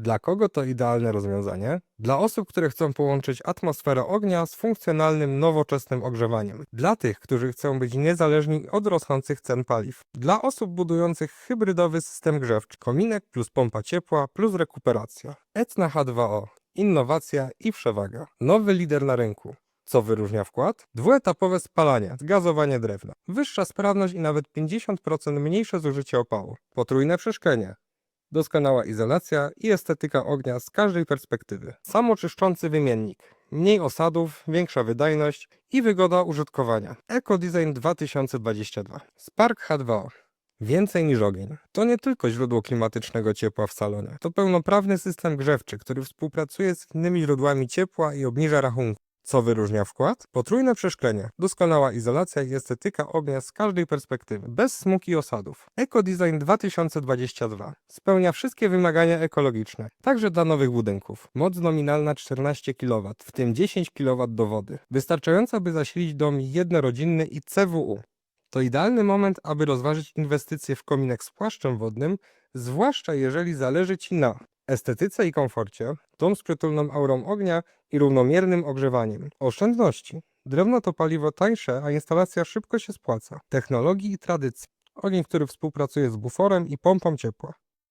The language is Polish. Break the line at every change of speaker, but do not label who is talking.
Dla kogo to idealne rozwiązanie? Dla osób, które chcą połączyć atmosferę ognia z funkcjonalnym, nowoczesnym ogrzewaniem. Dla tych, którzy chcą być niezależni od rosnących cen paliw. Dla osób budujących hybrydowy system grzewczy. Kominek plus pompa ciepła plus rekuperacja. Etna H2O. Innowacja i przewaga. Nowy lider na rynku. Co wyróżnia wkład? Dwuetapowe spalanie, gazowanie drewna. Wyższa sprawność i nawet 50% mniejsze zużycie opału. Potrójne przeszklenie. Doskonała izolacja i estetyka ognia z każdej perspektywy. Samoczyszczący wymiennik. Mniej osadów, większa wydajność i wygoda użytkowania. EcoDesign 2022. Spark H2O. Więcej niż ogień. To nie tylko źródło klimatycznego ciepła w salonie. To pełnoprawny system grzewczy, który współpracuje z innymi źródłami ciepła i obniża rachunki. Co wyróżnia wkład? Potrójne przeszklenie, doskonała izolacja i estetyka ognia z każdej perspektywy, bez smug i osadów. EcoDesign 2022 spełnia wszystkie wymagania ekologiczne, także dla nowych budynków. Moc nominalna 14 kW, w tym 10 kW do wody, wystarczająca by zasilić dom jednorodzinny i CWU. To idealny moment, aby rozważyć inwestycje w kominek z płaszczem wodnym, zwłaszcza jeżeli zależy Ci na estetyce i komforcie, dom z przytulną aurą ognia i równomiernym ogrzewaniem. Oszczędności. Drewno to paliwo tańsze, a instalacja szybko się spłaca. Technologii i tradycji. Ogień, który współpracuje z buforem i pompą ciepła.